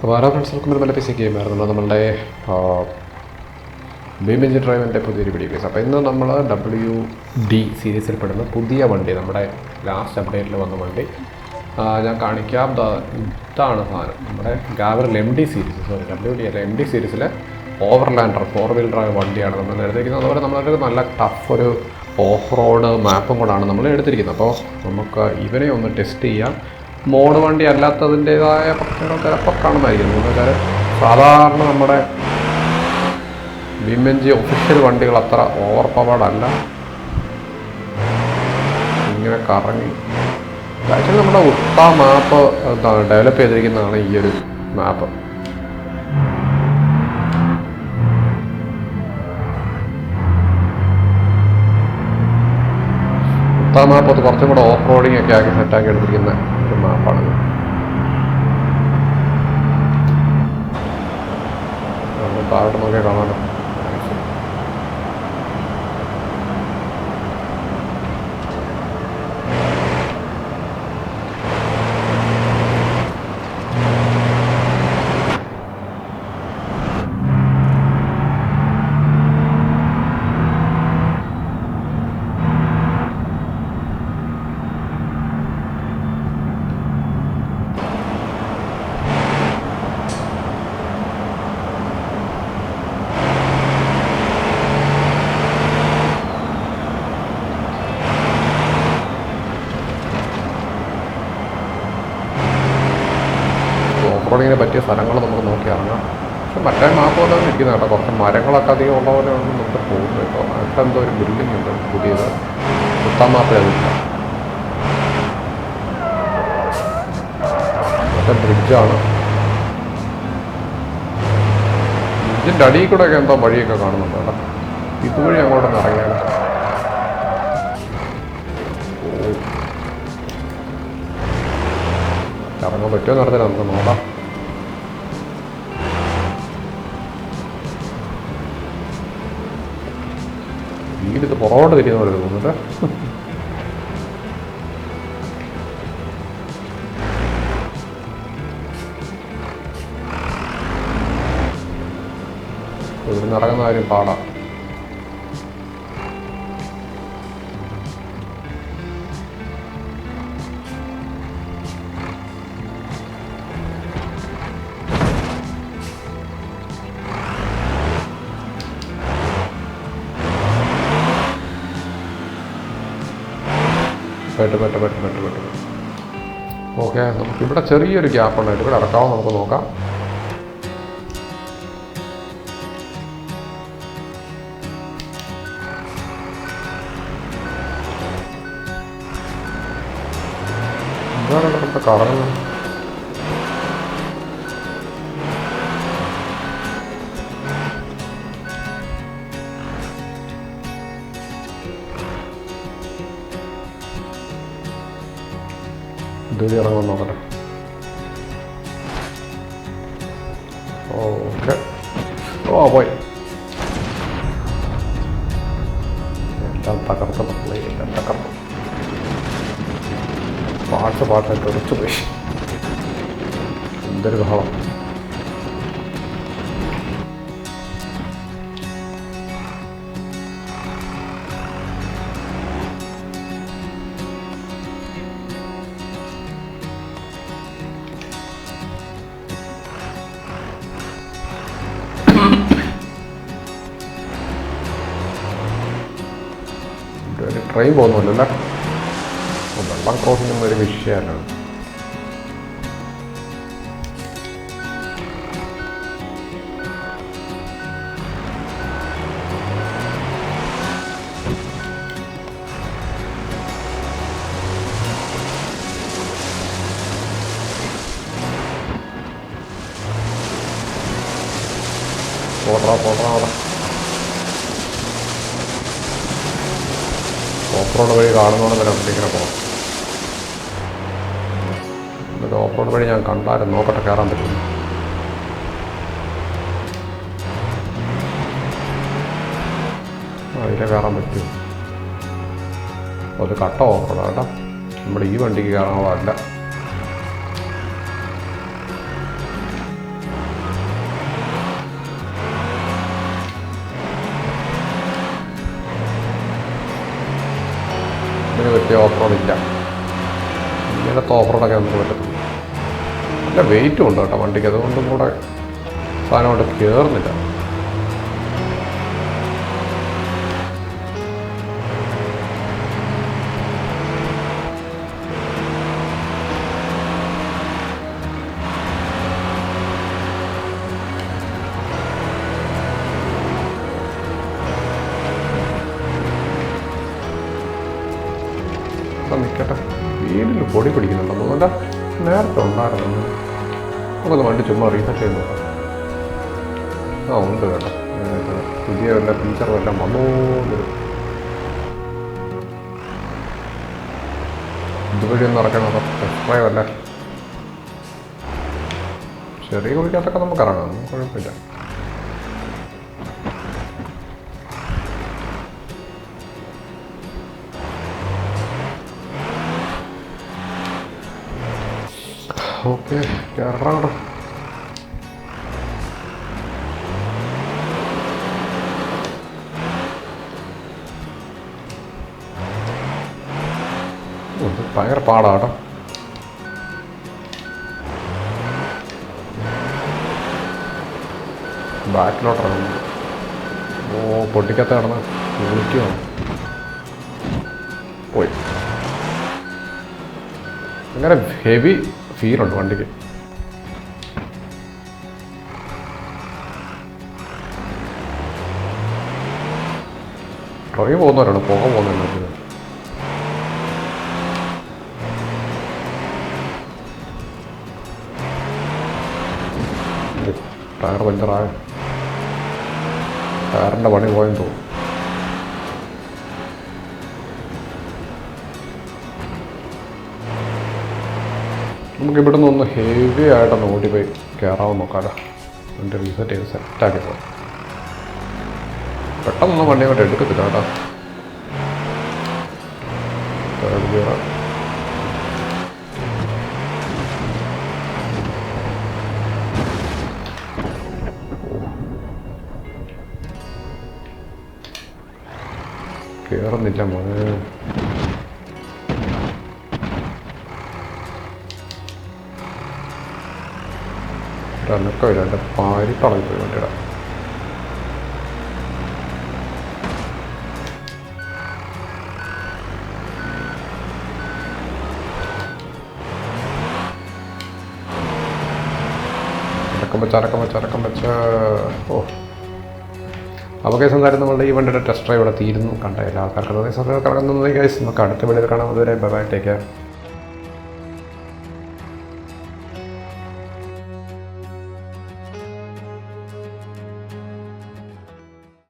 അപ്പോൾ ആരാ ഫ്രണ്ട്സ് ഒരു നല്ല പൈസ ഗെയിമായിരുന്നു നമ്മളുടെ ബീമിഞ്ച് ഡ്രൈവിന്റെ പുതിയൊരു വീഡിയോ കേസ് അപ്പോൾ ഇന്ന് നമ്മൾ ഡബ്ല്യു ഡി സീരീസിൽ പെടുന്ന പുതിയ വണ്ടി നമ്മുടെ ലാസ്റ്റ് അപ്ഡേറ്റിൽ വന്ന വണ്ടി ഞാൻ കാണിക്കാം. ഇതാണ് സാധനം. നമ്മുടെ ഗാവറിൽ M D series sorry W D അല്ല എം ഡി സീരീസിലെ ഓവർലാൻഡർ ഫോർ വീൽ ഡ്രൈവ് വണ്ടിയാണ് നമ്മൾ എടുത്തിരിക്കുന്നത്. അതുപോലെ നമ്മളൊരു നല്ല ടഫ് ഒരു ഓഫ് റോഡ് മാപ്പും കൂടാണ് നമ്മൾ എടുത്തിരിക്കുന്നത്. അപ്പോൾ നമുക്ക് ഇവനെ ഒന്ന് ടെസ്റ്റ് ചെയ്യാം. മോഡ് വണ്ടി അല്ലാത്തതിന്റേതായ പ്രശ്നങ്ങൾ ചിലപ്പോൾ കാണുമായിരിക്കും എന്ന് വെച്ചാൽ സാധാരണ നമ്മുടെ വിമെൻജി ഒഫീഷ്യൽ വണ്ടികൾ അത്ര ഓവർ പവേർഡ് അല്ല. ഇങ്ങനെ കറങ്ങി. ആക്ച്വലി നമ്മുടെ ഉത്ത മാപ്പ് ഡെവലപ്പ് ചെയ്തിരിക്കുന്നതാണ് ഈ ഒരു മാപ്പ് ഉത്ത മാപ്പ് കുറച്ചും കൂടെ ഓഫ് റോഡിംഗ് ഒക്കെ ആക്കി സെറ്റാക്കി എടുത്തിരിക്കുന്ന. ഒരു മാപ്പാണ് നമ്മൾ റോഡിങ്ങിന് പറ്റിയ സ്ഥലങ്ങൾ നമുക്ക് നോക്കി ഇറങ്ങാം. പക്ഷെ മറ്റേ മാപ്പ് പോലെ തന്നെ ഇരിക്കുന്ന കേട്ടോ. കുറച്ച് മരങ്ങളൊക്കെ അധികം ഉള്ള പോലെ ഒന്നും നമുക്ക് പോകുന്നത് കേട്ടോ. അടുത്ത എന്തോ ഒരു ബിൽഡിംഗ് ഉണ്ട് പുതിയത്. പുത്താൻ മാപ്പേ അതില്ല മറ്റേ ബ്രിഡ്ജാണ് ബ്രിഡ്ജിന്റെ അടിയിൽ കൂടെ ഒക്കെ എന്തോ വഴിയൊക്കെ കാണുന്നുണ്ട് കേട്ടോ. ഇതുവഴി അങ്ങോട്ടൊന്ന് ഇറങ്ങിയാണ് ഇറങ്ങാൻ പറ്റുമോ നടത്തില്ല നമുക്ക് നോക്കാം. പുറകോട്ട് തിരിയുന്ന പോലെ തോന്നുന്നുണ്ട് ഇവിടുന്ന് ഇറങ്ങുന്ന കാര്യം പാടാം. പെട്ട് പെട്ട് പെട്ട് പെട്ട് പെട്ട് ഓക്കെ നമുക്ക് ഇവിടെ ചെറിയൊരു ഗ്യാപ്പ് ഉണ്ടായിട്ട് ഇവിടെ ഇറക്കാവും നമുക്ക് നോക്കാം. എന്താണ് ഇവിടുത്തെ കറങ്ങുന്നത് ഇതുവഴി ഇറങ്ങാൻ നോക്കട്ടെ ഓക്കെ ഓ പോയി. എല്ലാം തകർത്ത എല്ലാം തകർത്തു. പാട്ട് പാട്ടായിട്ട് ഉറച്ചു പോയി എന്തൊരു ബഹളം. ഒരു ട്രെയിൻ പോകുന്നില്ലല്ലോ വെള്ളം ക്രോസിംഗ് ഒന്നും ഒരു വിഷയമല്ല പോട്രാ അവിടെ. ഓഫ് റോഡ് വഴി കാണുന്നോളം തന്നെ ഇങ്ങനെ പോകാം. എന്നിട്ട് ഓഫ് റോഡ് വഴി ഞാൻ കണ്ടാലും നോക്കട്ടെ കയറാൻ പറ്റും. അതിലെ കയറാൻ പറ്റും. അത് കട്ട ഓഫ് റോഡാണ് കേട്ടോ. നമ്മുടെ ഈ വണ്ടിക്ക് കയറാനുള്ളതല്ല പറ്റിയ ഓഫ് റോഡ് ഇല്ല ഇങ്ങനത്തെ ഓഫ് റോഡൊക്കെ നമുക്ക് പറ്റത്തില്ല നല്ല വെയിറ്റും ഉണ്ട് കേട്ടോ വണ്ടിക്ക്. അതുകൊണ്ടും കൂടെ സാധനം കൊണ്ട് കയറുന്നില്ല അപ്പം നിൽക്കട്ടെ. വീടിൽ പൊടി പിടിക്കുന്നുണ്ടോ അതുകൊണ്ട് നേരത്തെ ഉണ്ടായിരുന്നു നമുക്കൊന്ന് വണ്ടി ചുമ്മാ റീസെറ്റ് ചെയ്ത് നോക്കാം. ആ ഉണ്ട് കേട്ടോ. പുതിയ വല്ല ഫീച്ചറും എല്ലാം വന്നോണ്ട് ഇതുവഴി ഒന്ന് ഇറക്കണം അല്ലേ? ചെറിയ കുഴിക്കകത്തൊക്കെ നമുക്ക് ഇറങ്ങാം. കുഴപ്പമില്ല. ഓക്കെ കയറാം ഇത് ഭയങ്കര പാടാട്ടോ ബാക്കിലോട്ട് ഇറങ്ങുന്നു ഓ പൊട്ടിക്കത്ത കിടന്ന് വിളിക്കുവാണ് പോയി. അങ്ങനെ ഹെവി ഫീലുണ്ട് വണ്ടിക്ക്. പുറകെ പോകുന്നവരാണ് പുക പോകുന്നവരാണ് ടയർ പഞ്ചറായ ടയറിന്റെ പണി പോയെന്ന് തോന്നുന്നു. നമുക്ക് ഇവിടെ നിന്ന് ഒന്ന് ഹെവി ആയിട്ടൊന്ന് ഓടി പോയി കയറാമെന്ന് നോക്കാമല്ലോ എന്റെ റീസെറ്റ് ചെയ്ത് സെറ്റാക്കി പോകാം പെട്ടെന്നൊന്നും വണ്ടി അങ്ങോട്ട് എടുക്കത്തില്ല കേട്ടോ. കയറുന്നില്ല മോനെ. ഒരനക്കമില്ല എന്റെ പാരി കളഞ്ഞു വണ്ടിയുടെ. ചരക്കം വെച്ച് അടക്കം വെച്ച് അടക്കം വെച്ച്. ഓ. അപ്പോൾ കേസ് എന്തായാലും നമ്മളുടെ ഈ വണ്ടിയുടെ ടെസ്റ്റ് ഡ്രൈവ് ഇവിടെ തീരുന്നു. കണ്ട എല്ലാ ആൾക്കാർക്കും കറങ്ങുന്നത് കേസ് നമുക്ക് അടുത്ത വീഡിയോയിൽ കാണാം. അതുവരെ ബൈ ബൈ ടേക്ക് കെയർ